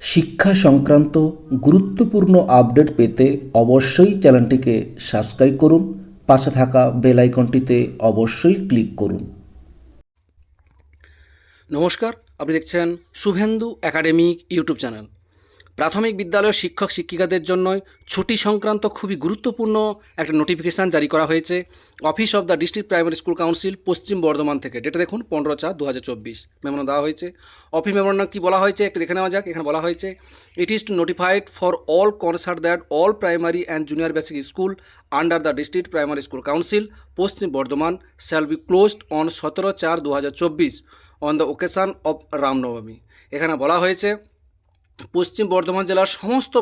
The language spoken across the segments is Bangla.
শিক্ষা সংক্রান্ত গুরুত্বপূর্ণ আপডেট পেতে অবশ্যই চ্যানেলটিকে সাবস্ক্রাইব করুন, পাশে থাকা বেল আইকনটিতে অবশ্যই ক্লিক করুন। নমস্কার, আপনি দেখছেন শুভেন্দু একাডেমিক ইউটিউব চ্যানেল। প্রাথমিক বিদ্যালয়ের শিক্ষক শিক্ষিকাদের জন্য ছুটি সংক্রান্ত খুবই গুরুত্বপূর্ণ একটা নোটিফিকেশান জারি করা হয়েছে। Office of the district primary school council Paschim Bardhaman থেকে। ডেটা দেখুন, পনেরো চার দু হাজার চব্বিশ। মেমোরান্ডাম দেওয়া হয়েছে। অফিস মেমোরান্ডাম কী বলা হয়েছে? একটু দেখে নেওয়া যাক, এখানে বলা হয়েছে it is to notified for all concert that all primary and junior basic school under the district primary school council Paschim Bardhaman shall be closed on সতেরো চার দু হাজার চব্বিশ on the occasion of Ramnavami এখানে বলা হয়েছে পশ্চিম বর্ধমান জেলার সমস্ত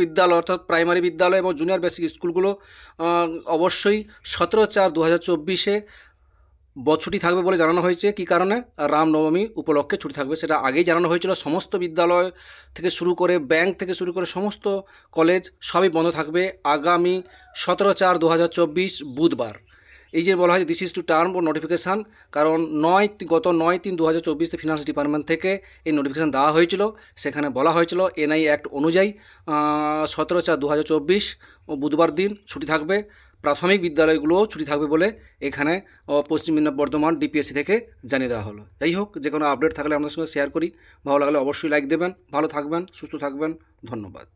বিদ্যালয় অর্থাৎ প্রাইমারি বিদ্যালয় এবং জুনিয়র বেসিক স্কুলগুলো অবশ্যই সতেরো চার দু হাজার চব্বিশে ছুটি থাকবে বলে জানানো হয়েছে। কী কারণে? রামনবমী উপলক্ষে ছুটি থাকবে। সেটা আগেই জানানো হয়েছিল। সমস্ত বিদ্যালয় থেকে শুরু করে ব্যাংক থেকে শুরু করে সমস্ত কলেজ সবই বন্ধ থাকবে আগামী সতেরো চার দু বুধবার। এই যে বলা হয় দিস ইজ টু টার্ম ও নোটিফিকেশান কারণ নয় গত নয় তিন দু হাজার চব্বিশে ফিনান্স ডিপার্টমেন্ট থেকে এই নোটিফিকেশান দেওয়া হয়েছিল। সেখানে বলা হয়েছিল এনআই অ্যাক্ট অনুযায়ী সতেরো চার দু হাজার চব্বিশ, ও বুধবার দিন ছুটি থাকবে। প্রাথমিক বিদ্যালয়গুলোও ছুটি থাকবে বলে এখানে পশ্চিম মেদিনীপুর বর্ধমান ডিপিএসসি থেকে জানিয়ে দেওয়া হলো। যাই হোক, যে কোনো আপডেট থাকলে আপনাদের সঙ্গে শেয়ার করি। ভালো লাগলে অবশ্যই লাইক দেবেন। ভালো থাকবেন, সুস্থ থাকবেন। ধন্যবাদ।